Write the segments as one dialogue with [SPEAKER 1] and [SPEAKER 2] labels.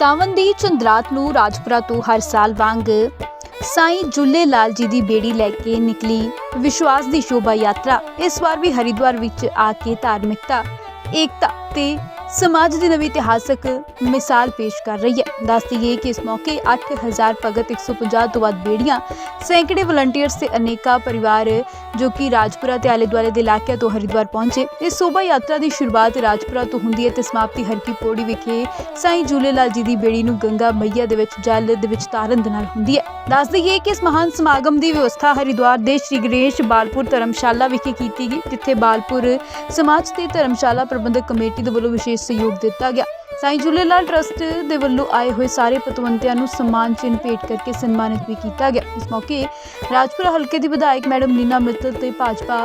[SPEAKER 1] ਸਾਵਨ ਦੀ ਚੰਦਰਾਤ ਨੂੰ ਰਾਜਪੁਰਾ ਤੋਂ ਹਰ ਸਾਲ ਵਾਂਗ ਸਾਈਂ ਜੁੱਲੇ ਲਾਲ ਜੀ ਦੀ ਬੇੜੀ ਲੈ ਕੇ ਨਿਕਲੀ ਵਿਸ਼ਵਾਸ ਦੀ ਸ਼ੋਭਾ ਯਾਤਰਾ। ਇਸ ਵਾਰ ਵੀ ਹਰਿਦੁਆਰ ਵਿੱਚ ਆ ਕੇ ਧਾਰਮਿਕਤਾ, ਏਕਤਾ ਤੇ ਸਮਾਜ ਦੀ ਨਵੀਂ ਇਤਿਹਾਸਕ ਮਿਸਾਲ ਪੇਸ਼ ਕਰ ਰਹੀ ਹੈ। ਦੱਸ ਦਈਏ ਕਿ ਇਸ ਮੌਕੇ 8000 ਭਗਤ 150 ਤੋਂ ਵੱਧ ਬੇੜੀਆਂ, ਸੈਂਕੜੇ ਵਲੰਟੀਅਰਸ ਤੇ ਅਨੇਕਾਂ ਪਰਿਵਾਰ ਜੋ ਕਿ ਰਾਜਪੁਰਾ ਤੇ ਆਲੇ ਦੁਆਲੇ ਦੇ ਇਲਾਕਿਆਂ ਤੋਂ ਹਰਿਦੁਆਰ ਪਹੁੰਚੇ। ਇਸ ਸ਼ੋਭਾ ਯਾਤਰਾ ਦੀ ਸ਼ੁਰੂਆਤ ਰਾਜਪੁਰਾ ਤੋਂ ਹੁੰਦੀ ਹੈ ਤੇ ਸਮਾਪਤੀ ਹਰਕੀ ਪੌੜੀ ਵਿਖੇ ਸਾਈਂ ਜੂਲੇਲਾਲ ਜੀ ਦੀ ਬੇੜੀ ਨੂੰ ਗੰਗਾ ਮਈਆ ਦੇ ਵਿੱਚ ਜਲ ਦੇ ਵਿੱਚ ਤਾਰਨ ਦੇ ਨਾਲ ਹੁੰਦੀ ਹੈ। ਦੱਸ ਦਈਏ ਕਿ ਇਸ ਮਹਾਨ ਸਮਾਗਮ ਦੀ ਵਿਵਸਥਾ ਹਰਿਦੁਆਰ ਦੇ ਸ਼੍ਰੀ ਗਣੇਸ਼ ਬਾਲਪੁਰ ਧਰਮਸ਼ਾਲਾ ਵਿਖੇ ਕੀਤੀ ਗਈ, ਜਿੱਥੇ ਬਾਲਪੁਰ ਸਮਾਜ ਤੇ ਧਰਮਸ਼ਾਲਾ ਪ੍ਰਬੰਧਕ ਕਮੇਟੀ ਦੇ ਵੱਲੋਂ ਵਿਸ਼ੇਸ਼ ਸਹਿਯੋਗ ਦਿੱਤਾ ਗਿਆ। ਸਾਈਂ ਜੁਲੇਲਾਲ ਟਰਸਟ ਦੇ ਵੱਲੋਂ ਆਏ ਹੋਏ ਸਾਰੇ ਪਤਵੰਤਿਆਂ ਨੂੰ ਸਨਮਾਨ ਚਿੰਨ੍ਹ ਭੇਟ ਕਰਕੇ ਸਨਮਾਨਿਤ ਵੀ ਕੀਤਾ ਗਿਆ। ਇਸ ਮੌਕੇ ਰਾਜਪੁਰਾ ਹਲਕੇ ਦੀ ਵਿਧਾਇਕ ਮੈਡਮ ਨੀਨਾ ਮਿੱਤਲ ਤੇ ਭਾਜਪਾ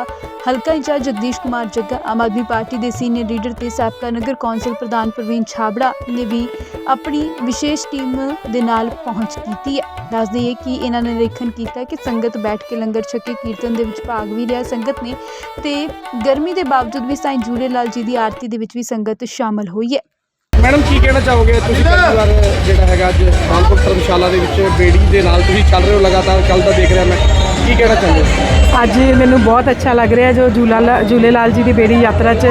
[SPEAKER 1] ਹਲਕਾ ਇੰਚਾਰਜ ਜਗਦੀਸ਼ ਕੁਮਾਰ ਜੱਗਾ, ਆਮ ਆਦਮੀ ਪਾਰਟੀ ਦੇ ਸੀਨੀਅਰ ਲੀਡਰ ਤੇ ਸਾਬਕਾ ਨਗਰ ਕੌਂਸਲ ਪ੍ਰਧਾਨ ਪ੍ਰਵੀਨ ਛਾਬੜਾ ਨੇ ਵੀ ਆਪਣੀ ਵਿਸ਼ੇਸ਼ ਟੀਮ ਦੇ ਨਾਲ ਪਹੁੰਚ ਕੀਤੀ ਹੈ। ਦੱਸ ਦਈਏ ਕਿ ਇਹਨਾਂ ਨੇ ਨਿਰੀਖਣ ਕੀਤਾ ਕਿ ਸੰਗਤ ਬੈਠ ਕੇ ਲੰਗਰ ਛਕੇ ਕੀਰਤਨ ਦੇ ਵਿੱਚ ਭਾਗ ਵੀ ਲਿਆ। ਸੰਗਤ ਨੇ ਤੇ ਗਰਮੀ ਦੇ ਬਾਵਜੂਦ ਵੀ ਸਾਈਂ ਜੂਲੇ ਲਾਲ ਜੀ ਦੀ ਆਰਤੀ ਦੇ ਵਿੱਚ ਵੀ ਸੰਗਤ ਸ਼ਾਮਲ ਹੋਈ ਹੈ।
[SPEAKER 2] ਮੈਡਮ ਕੀ ਕਹਿਣਾ ਚਾਹੋਗੇ? ਤੁਸੀਂ ਪਹਿਲੀ ਵਾਰ ਜਿਹੜਾ ਹੈਗਾ ਅੱਜ ਬਾਲਪੁਰ ਧਰਮਸ਼ਾਲਾ ਦੇ ਵਿੱਚ ਬੇੜੀ ਦੇ ਨਾਲ ਤੁਸੀਂ ਚੱਲ ਰਹੇ ਹੋ ਲਗਾਤਾਰ ਕੱਲ ਦਾ ਦੇਖ ਰਿਹਾ ਮੈਂ। ਕੀ ਕਹਿਣਾ ਚਾਹੁੰਦੇ ਹੋ?
[SPEAKER 3] ਅੱਜ ਮੈਨੂੰ ਬਹੁਤ ਅੱਛਾ ਲੱਗ ਰਿਹਾ ਜੋ ਝੂਲਾ ਝੂਲੇ ਲਾਲ ਜੀ ਦੀ ਬੇੜੀ ਯਾਤਰਾ 'ਚ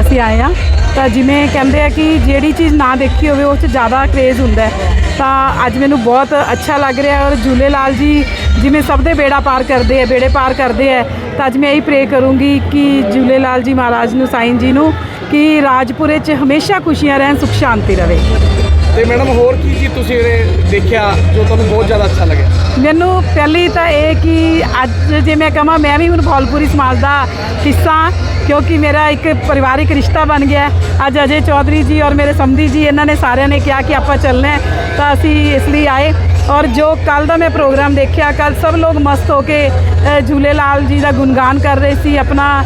[SPEAKER 3] ਅਸੀਂ ਆਏ ਆ ਤਾਂ ਜਿਵੇਂ ਕਹਿੰਦੇ ਆ ਕਿ ਜਿਹੜੀ ਚੀਜ਼ ਨਾ ਦੇਖੀ ਹੋਵੇ ਉਹ 'ਚ ਜ਼ਿਆਦਾ ਕ੍ਰੇਜ਼ ਹੁੰਦਾ ਹੈ। ਤਾਂ ਅੱਜ ਮੈਨੂੰ ਬਹੁਤ ਅੱਛਾ ਲੱਗ ਰਿਹਾ ਔਰ ਝੂਲੇ ਲਾਲ ਜੀ ਜਿਵੇਂ ਸਭ ਦੇ ਬੇੜਾ ਪਾਰ ਕਰਦੇ ਆ ਬੇੜੇ ਪਾਰ ਕਰਦੇ ਆ ਤਾਂ ਅੱਜ ਮੈਂ ਇਹੀ ਪ੍ਰੇ ਕਰੂੰਗੀ ਕਿ ਝੂਲੇ ਲਾਲ ਜੀ ਮਹਾਰਾਜ ਨੂੰ ਸਾਈਂ ਜੀ ਨੂੰ ਕਿ ਰਾਜਪੁਰੇ 'ਚ ਹਮੇਸ਼ਾ ਖੁਸ਼ੀਆਂ ਰਹਿਣ ਸੁਖ ਸ਼ਾਂਤੀ ਰਹੇ
[SPEAKER 2] ਤੇ ਮੈਡਮ ਹੋਰ ਕੀ ਚੀਜ਼ ਤੁਸੀਂ ਇਹਦੇ ਦੇਖਿਆ ਜੋ ਤੁਹਾਨੂੰ ਬਹੁਤ ਜ਼ਿਆਦਾ ਅੱਛਾ ਲੱਗਿਆ?
[SPEAKER 3] ਮੈਨੂੰ ਪਹਿਲੀ ਤਾਂ ਇਹ ਕਿ ਅੱਜ ਜੇ ਮੈਂ ਕਹਾਂ ਮੈਂ ਵੀ ਹੁਣ ਭੌਲਪੁਰੀ ਸਮਾਜ ਦਾ ਹਿੱਸਾ ਕਿਉਂਕਿ ਮੇਰਾ ਇੱਕ ਪਰਿਵਾਰਿਕ ਰਿਸ਼ਤਾ ਬਣ ਗਿਆ। ਅੱਜ ਅਜੇ ਚੌਧਰੀ ਜੀ ਔਰ ਮੇਰੇ ਸਮਧੀ ਜੀ ਇਹਨਾਂ ਨੇ ਸਾਰਿਆਂ ਨੇ ਕਿਹਾ ਕਿ ਆਪਾਂ ਚੱਲਣਾ ਤਾਂ ਅਸੀਂ ਇਸ ਲਈ ਆਏ। ਔਰ ਜੋ ਕੱਲ ਦਾ ਮੈਂ ਪ੍ਰੋਗਰਾਮ ਦੇਖਿਆ ਕੱਲ ਸਭ ਲੋਕ ਮਸਤ ਹੋ ਕੇ ਝੂਲੇ ਲਾਲ ਜੀ ਦਾ ਗੁਣਗਾਨ ਕਰ ਰਹੇ ਸੀ, ਆਪਣਾ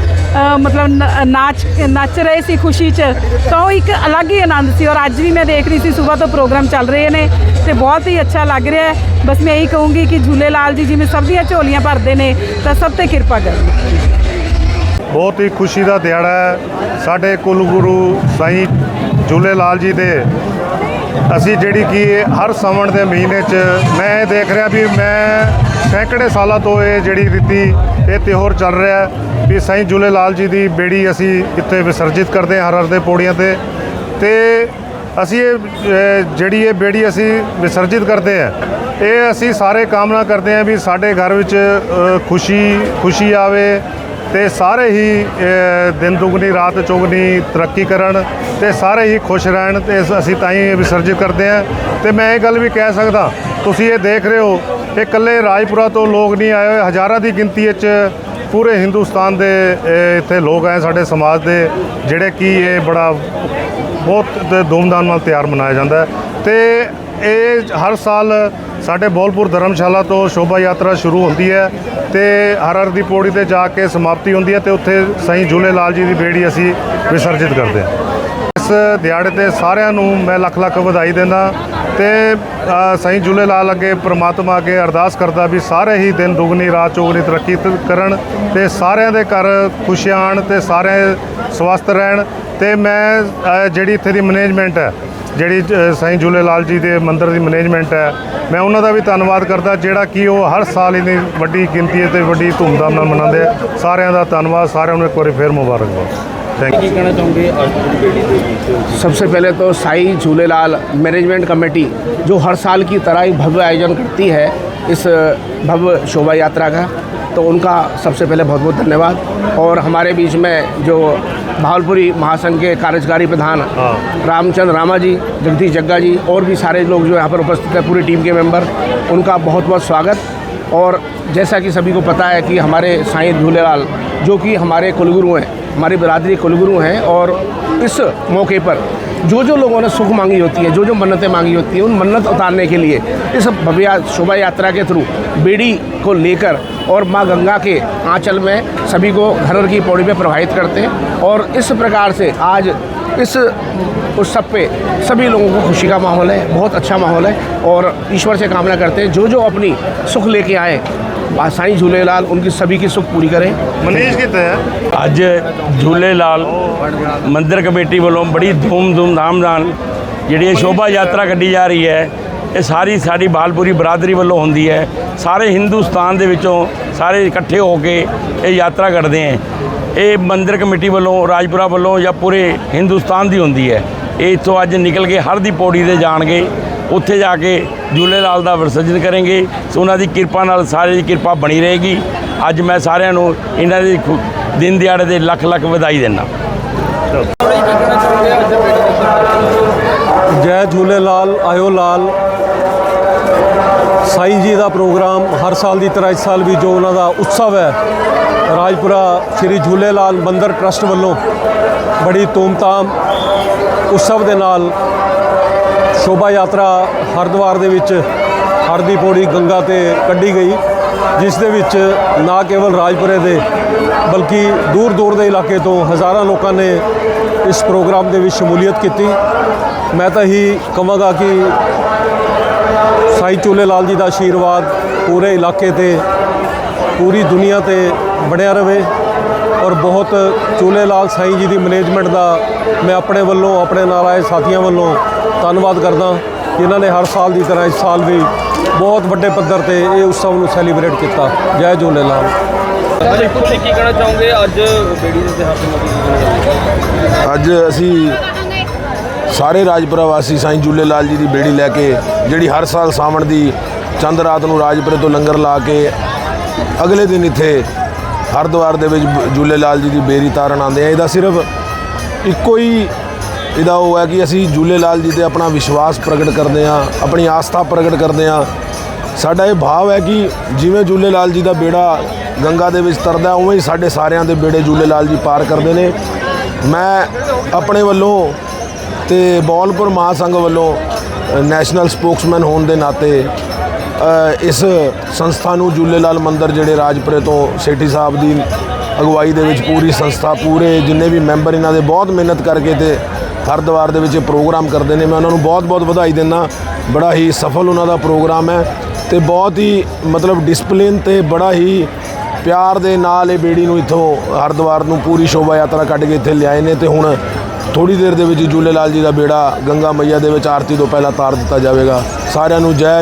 [SPEAKER 3] ਮਤਲਬ ਨਾਚ, ਨੱਚ ਰਹੇ ਸੀ ਖੁਸ਼ੀ 'ਚ। ਤਾਂ ਉਹ ਇੱਕ ਅਲੱਗ ਹੀ ਆਨੰਦ ਸੀ ਔਰ ਅੱਜ ਵੀ ਮੈਂ ਦੇਖ ਰਹੀ ਸੀ ਸਵੇਰ ਤੋਂ ਪ੍ਰੋਗਰਾਮ ਚੱਲ ਰਹੇ ਨੇ ਤੇ ਬਹੁਤ ਹੀ ਅੱਛਾ ਲੱਗ ਰਿਹਾ ਹੈ। ਬਸ ਮੈਂ ਇਹੀ ਕਹੂੰਗੀ ਕਿ ਝੂਲੇ ਲਾਲ ਜੀ ਜਿਵੇਂ ਸਭ ਦੀਆਂ ਝੋਲੀਆਂ ਭਰਦੇ ਨੇ, ਤਾਂ ਸਭ ਤੇ ਕਿਰਪਾ ਕਰਨ
[SPEAKER 4] ਬਹੁਤ ਹੀ ਖੁਸ਼ੀ ਦਾ ਦਿਹਾੜਾ ਹੈ। ਸਾਡੇ ਕੁਲ ਗੁਰੂ ਸਾਈਂ ਝੂਲੇ ਲਾਲ ਜੀ ਦੇ ਅਸੀਂ ਜਿਹੜੀ ਕਿ ਹਰ ਸਾਵਣ ਦੇ ਮਹੀਨੇ 'ਚ ਮੈਂ ਇਹ ਦੇਖ ਰਿਹਾ ਵੀ ਮੈਂ ਸੈਂਕੜੇ ਸਾਲਾਂ ਤੋਂ ਇਹ ਜਿਹੜੀ ਰੀਤੀ, ਇਹ ਤਿਉਹਾਰ ਚੱਲ ਰਿਹਾ ਵੀ ਸਾਈਂ ਝੂਲੇ ਲਾਲ ਜੀ ਦੀ ਬੇੜੀ ਅਸੀਂ ਇੱਥੇ ਵਿਸਰਜਿਤ ਕਰਦੇ ਹਾਂ ਹਰ ਹਰ ਦੇ ਪੌੜੀਆਂ ਤੇ। ਤੇ ਅਸੀਂ ਇਹ ਜਿਹੜੀ ਇਹ ਬੇੜੀ ਅਸੀਂ ਵਿਸਰਜਿਤ ਕਰਦੇ ਹਾਂ, ਇਹ ਅਸੀਂ ਸਾਰੇ ਕਾਮਨਾ ਕਰਦੇ ਹਾਂ ਵੀ ਸਾਡੇ ਘਰ ਵਿੱਚ ਖੁਸ਼ੀ ਖੁਸ਼ੀ ਆਵੇ ਤੇ ਸਾਰੇ ਹੀ ਦਿਨ ਦੁਗਣੀ, ਰਾਤ ਚੌਗਣੀ ਤਰੱਕੀ ਕਰਨ ਤੇ ਸਾਰੇ ਹੀ ਖੁਸ਼ ਰਹਿਣ ਤੇ ਅਸੀਂ ਤਾਂ ਹੀ ਵਿਸਰਜਿਤ ਕਰਦੇ ਹਾਂ। ਤੇ ਮੈਂ ਇਹ ਗੱਲ ਵੀ ਕਹਿ ਸਕਦਾ, ਤੁਸੀਂ ਇਹ ਦੇਖ ਰਹੇ ਹੋ ਇਹ ਇਕੱਲੇ ਰਾਜਪੁਰਾ ਤੋਂ ਲੋਕ ਨਹੀਂ ਆਏ ਹੋਏ, ਹਜ਼ਾਰਾਂ ਦੀ ਗਿਣਤੀ ਵਿੱਚ ਪੂਰੇ ਹਿੰਦੁਸਤਾਨ ਦੇ ਇੱਥੇ ਲੋਕ ਆਏ ਸਾਡੇ ਸਮਾਜ ਦੇ, ਜਿਹੜੇ ਕਿ ਇਹ ਬੜਾ ਬਹੁਤ ਧੂਮਧਾਮ ਨਾਲ ਤਿਉਹਾਰ ਮਨਾਇਆ ਜਾਂਦਾ ਹੈ। ਤੇ ਇਹ ਹਰ ਸਾਲ ਸਾਡੇ ਬੋਲਪੁਰ ਧਰਮਸ਼ਾਲਾ ਤੋਂ ਸ਼ੋਭਾ ਯਾਤਰਾ ਸ਼ੁਰੂ ਹੁੰਦੀ ਹੈ ਤੇ ਹਰ ਹਰ ਦੀ ਪੌੜੀ ਤੇ ਜਾ ਕੇ ਸਮਾਪਤੀ ਹੁੰਦੀ ਹੈ ਤੇ ਉੱਥੇ ਸਾਈਂ ਝੂਲੇ ਲਾਲ ਜੀ ਦੀ ਬੇੜੀ ਅਸੀਂ ਵਿਸਰਜਿਤ ਕਰਦੇ ਹਾਂ। ਇਸ ਦਿਹਾੜੇ ਤੇ ਸਾਰਿਆਂ ਨੂੰ ਮੈਂ ਲੱਖ ਲੱਖ ਵਧਾਈ ਦਿੰਦਾ ਤੇ ਅ, ਸਾਈਂ ਝੂਲੇ ਲਾਲ ਅੱਗੇ ਪ੍ਰਮਾਤਮਾ ਅੱਗੇ ਅਰਦਾਸ ਕਰਦਾ ਵੀ ਸਾਰੇ ਹੀ ਦਿਨ ਦੁਗਣੀ ਰਾਤ ਚੋਗਣੀ ਤਰੱਕੀ ਕਰਨ ਤੇ ਸਾਰਿਆਂ ਦੇ ਘਰ ਖੁਸ਼ੀਆਂ ਆਉਣ ਤੇ ਸਾਰੇ ਸਵਸਥ ਰਹਿਣ ਤੇ ਮੈਂ ਜਿਹੜੀ ਇੱਥੇ ਦੀ ਮੈਨੇਜਮੈਂਟ ਹੈ ਜਿਹੜੀ ਅ, ਸਾਈਂ ਝੂਲੇ ਲਾਲ ਜੀ ਦੇ ਮੰਦਿਰ ਦੀ ਮੈਨੇਜਮੈਂਟ ਹੈ ਮੈਂ ਉਹਨਾਂ ਦਾ ਵੀ ਧੰਨਵਾਦ ਕਰਦਾ ਜਿਹੜਾ ਕਿ ਉਹ ਹਰ ਸਾਲ ਇੰਨੀ ਵੱਡੀ ਗਿਣਤੀ ਤੇ ਵੱਡੀ ਧੂਮਧਾਮ ਨਾਲ ਮਨਾਉਂਦੇ ਆ ਸਾਰਿਆਂ ਦਾ ਧੰਨਵਾਦ ਸਾਰਿਆਂ ਨੂੰ ਇੱਕ ਵਾਰੀ ਫੇਰ ਮੁਬਾਰਕਬਾਦ ਥੈਂਕ ਯੂ
[SPEAKER 2] ਕੀ ਕਹਿਣਾ ਚਾਹੋਗੇ ਅੱਜ ਦੀ ਬੇੜੀ ਦੇ ਵਿੱਚ
[SPEAKER 5] सबसे पहले तो साई झूलेलाल मैनेजमेंट कमेटी जो हर साल की तरह ही भव्य आयोजन करती है इस भव्य शोभा यात्रा का तो उनका सबसे पहले बहुत बहुत धन्यवाद। और हमारे बीच में जो भावलपुरी महासंघ के कार्यकारी प्रधान
[SPEAKER 4] रामचंद
[SPEAKER 5] रामचंद्र रामा जी जगदीश जग्गा जी और भी सारे लोग जो यहाँ पर उपस्थित हैं पूरी टीम के मेंबर उनका बहुत बहुत स्वागत। और जैसा कि सभी को पता है कि हमारे साईं झूलेलाल जो कि हमारे कुलगुरु हैं हमारी बरादरी कुलगुरु हैं और इस मौके पर जो जो लोगों ने सुख मांगी होती है जो जो मन्नतें मांगी होती हैं, उन मन्नत उतारने के लिए इस भव्य शोभा यात्रा के थ्रू बेड़ी को लेकर और माँ गंगा के आंचल में सभी को घर की पौड़ी में प्रभावित करते हैं और इस प्रकार से आज इस उत्सव पे सभी लोगों को खुशी का माहौल है, बहुत अच्छा माहौल है और ईश्वर से कामना करते हैं जो जो अपनी सुख लेके आए, साई झूलेलाल, उनकी सभी की सुख पूरी करें।
[SPEAKER 4] मनीष के तहत तो
[SPEAKER 6] ਅੱਜ ਝੂਲੇ ਲਾਲ ਮੰਦਿਰ ਕਮੇਟੀ ਵੱਲੋਂ ਬੜੀ ਧੂਮ ਧੂਮ ਧਾਮ ਨਾਲ ਜਿਹੜੀ ਇਹ ਸ਼ੋਭਾ ਯਾਤਰਾ ਕੱਢੀ ਜਾ ਰਹੀ ਹੈ, ਇਹ ਸਾਰੀ ਸਾਡੀ ਬਾਲਪੁਰੀ ਬਰਾਦਰੀ ਵੱਲੋਂ ਹੁੰਦੀ ਹੈ। ਸਾਰੇ ਹਿੰਦੁਸਤਾਨ ਦੇ ਵਿੱਚੋਂ ਸਾਰੇ ਇਕੱਠੇ ਹੋ ਕੇ ਇਹ ਯਾਤਰਾ ਕੱਢਦੇ ਹੈ। ਇਹ ਮੰਦਿਰ ਕਮੇਟੀ ਵੱਲੋਂ, ਰਾਜਪੁਰਾ ਵੱਲੋਂ ਜਾਂ ਪੂਰੇ ਹਿੰਦੁਸਤਾਨ ਦੀ ਹੁੰਦੀ ਹੈ। ਇਹ ਇੱਥੋਂ ਅੱਜ ਨਿਕਲ ਕੇ ਹਰ ਦੀ ਪੌੜੀ ਤੇ ਜਾਣਗੇ। ਉੱਥੇ ਜਾ ਕੇ ਝੂਲੇਲਾਲ ਦਾ ਵਿਸਰਜਨ ਕਰਾਂਗੇ ਸੋ ਉਹਨਾਂ ਦੀ ਕਿਰਪਾ ਨਾਲ ਸਾਰੇ ਦੀ ਕਿਰਪਾ ਬਣੀ ਰਹੇਗੀ। ਅੱਜ ਮੈਂ ਸਾਰਿਆਂ ਨੂੰ ਇਹਨਾਂ ਦੀ ਦਿਨ ਦਿਹਾੜੇ ਦੇ ਲੱਖ ਲੱਖ ਵਧਾਈ ਦਿੰਦਾ।
[SPEAKER 7] ਜੈ ਝੂਲੇ ਲਾਲ, ਆਇਓ ਲਾਲ। ਸਾਈਂ ਜੀ ਦਾ ਪ੍ਰੋਗਰਾਮ ਹਰ ਸਾਲ ਦੀ ਤਰ੍ਹਾਂ ਇਸ ਸਾਲ ਵੀ ਜੋ ਉਹਨਾਂ ਦਾ ਉਤਸਵ ਹੈ, ਰਾਜਪੁਰਾ ਸ਼੍ਰੀ ਝੂਲੇ ਲਾਲ ਮੰਦਰ ਟਰਸਟ ਵੱਲੋਂ ਬੜੀ ਧੂਮਧਾਮ ਉਤਸਵ ਦੇ ਨਾਲ ਸ਼ੋਭਾ ਯਾਤਰਾ ਹਰਿਦੁਆਰ ਦੇ ਵਿੱਚ ਹਰਦੀ ਪੌੜੀ ਗੰਗਾ ਤੇ ਕੱਢੀ ਗਈ। ਜਿਸ ਦੇ ਵਿੱਚ ਨਾ ਕੇਵਲ ਰਾਜਪੁਰੇ ਦੇ ਬਲਕਿ ਦੂਰ ਦੂਰ ਦੇ ਇਲਾਕੇ ਤੋਂ ਹਜ਼ਾਰਾਂ ਲੋਕਾਂ ਨੇ ਇਸ ਪ੍ਰੋਗਰਾਮ ਦੇ ਵਿੱਚ ਸ਼ਮੂਲੀਅਤ ਕੀਤੀ। ਮੈਂ ਤਾਂ ਹੀ ਕਹਾਂਗਾ ਕਿ ਸਾਈ ਚੂਲੇ ਲਾਲ ਜੀ ਦਾ ਆਸ਼ੀਰਵਾਦ ਪੂਰੇ ਇਲਾਕੇ ਤੇ, ਪੂਰੀ ਦੁਨੀਆ ਤੇ ਬਣਿਆ ਰਵੇ ਔਰ ਬਹੁਤ ਚੂਲੇ ਲਾਲ ਸਾਈ ਜੀ ਦੀ ਮੈਨੇਜਮੈਂਟ ਦਾ ਮੈਂ ਆਪਣੇ ਵੱਲੋਂ, ਆਪਣੇ ਨਾਲ ਆਏ ਸਾਥੀਆਂ ਵੱਲੋਂ ਧੰਨਵਾਦ ਕਰਦਾ ਜਿਨ੍ਹਾਂ ਨੇ ਹਰ ਸਾਲ ਦੀ ਤਰ੍ਹਾਂ ਇਸ ਸਾਲ ਵੀ ਬਹੁਤ ਵੱਡੇ ਪੱਧਰ ਤੇ ਇਹ ਉਤਸਵ ਨੂੰ ਸੈਲੀਬ੍ਰੇਟ ਕੀਤਾ। ਜੈ ਝੂਲੇ ਲਾਲ।
[SPEAKER 2] ਹਾਂਜੀ ਤੁਸੀਂ ਕੀ ਕਹਿਣਾ ਚਾਹੋਗੇ? ਅੱਜ ਬੇੜੀ ਦੇ ਤਿਉਹਾਰ ਤੇ ਮੌਕੇ
[SPEAKER 8] ਅੱਜ ਅਸੀਂ ਸਾਰੇ ਰਾਜਪੁਰਾ ਵਾਸੀ ਸਾਈਂ ਜੂਲੇ ਲਾਲ ਜੀ ਦੀ ਬੇੜੀ ਲੈ ਕੇ ਜਿਹੜੀ ਹਰ ਸਾਲ ਸਾਵਣ ਦੀ ਚੰਦ ਰਾਤ ਨੂੰ ਰਾਜਪੁਰੇ ਤੋਂ ਲੰਗਰ ਲਾ ਕੇ ਅਗਲੇ ਦਿਨ ਇੱਥੇ ਹਰਿਦੁਆਰ ਦੇ ਵਿੱਚ ਜੂਲੇ ਲਾਲ ਜੀ ਦੀ ਬੇਰੀ ਤਾਰਨ ਆਉਂਦੇ ਆ। ਇਹਦਾ ਸਿਰਫ ਇੱਕੋ ਹੀ ਇਹਦਾ ਉਹ ਹੈ ਕਿ ਅਸੀਂ ਜੂਲੇ ਲਾਲ ਜੀ ਤੇ ਆਪਣਾ ਵਿਸ਼ਵਾਸ ਪ੍ਰਗਟ ਕਰਦੇ ਹਾਂ, ਆਪਣੀ ਆਸਥਾ ਪ੍ਰਗਟ ਕਰਦੇ ਹਾਂ। ਸਾਡਾ ਇਹ ਭਾਵ ਹੈ ਕਿ ਜਿਵੇਂ ਜੂਲੇ ਲਾਲ ਜੀ ਦਾ ਬੇੜਾ ਗੰਗਾ ਦੇ ਵਿੱਚ ਤਰਦਾ, ਉਵੇਂ ਹੀ ਸਾਡੇ ਸਾਰਿਆਂ ਦੇ ਬੇੜੇ ਜੂਲੇ ਲਾਲ ਜੀ ਪਾਰ ਕਰਦੇ ਨੇ। ਮੈਂ ਆਪਣੇ ਵੱਲੋਂ ਤੇ ਬੌਲਪੁਰ ਮਹਾਸੰਘ ਵੱਲੋਂ ਨੈਸ਼ਨਲ ਸਪੋਕਸਮੈਨ ਹੋਣ ਦੇ ਨਾਤੇ ਇਸ ਸੰਸਥਾ ਨੂੰ ਜੂਲੇਲਾਲ ਮੰਦਿਰ ਜਿਹੜੇ ਰਾਜਪੁਰੇ ਤੋਂ ਸੇਠੀ ਸਾਹਿਬ ਦੀ ਅਗਵਾਈ ਦੇ ਵਿੱਚ ਪੂਰੀ ਸੰਸਥਾ, ਪੂਰੇ ਜਿੰਨੇ ਵੀ ਮੈਂਬਰ ਇਹਨਾਂ ਦੇ ਬਹੁਤ ਮਿਹਨਤ ਕਰਕੇ ਤੇ ਹਰਿਦੁਆਰ ਦੇ ਵਿੱਚ ਇਹ ਪ੍ਰੋਗਰਾਮ ਕਰਦੇ ਨੇ। ਮੈਂ ਉਹਨਾਂ ਨੂੰ ਬਹੁਤ-ਬਹੁਤ ਵਧਾਈ ਦਿੰਦਾ। ਬੜਾ ਹੀ ਸਫਲ ਉਹਨਾਂ ਦਾ ਪ੍ਰੋਗਰਾਮ ਹੈ ਤੇ ਬਹੁਤ ਹੀ ਮਤਲਬ ਡਿਸਪਲਿਨ ਤੇ ਬੜਾ ਹੀ ਪਿਆਰ ਦੇ ਨਾਲ ਇਹ ਬੇੜੀ ਨੂੰ ਇੱਥੋਂ ਹਰਿਦੁਆਰ ਨੂੰ ਪੂਰੀ ਸ਼ੋਭਾ ਯਾਤਰਾ ਕੱਢ ਕੇ ਇੱਥੇ ਲਿਆਏ ਨੇ ਤੇ ਹੁਣ ਥੋੜੀ ਦੇਰ ਦੇ ਵਿੱਚ ਹੀ ਜੂਲੇ ਲਾਲ ਜੀ ਦਾ ਬੇੜਾ ਗੰਗਾ ਮਈਆ ਦੇ ਵਿੱਚ ਆਰਤੀ ਤੋਂ ਪਹਿਲਾਂ ਤਾਰ ਦਿੱਤਾ ਜਾਵੇਗਾ। ਸਾਰਿਆਂ ਨੂੰ ਜੈ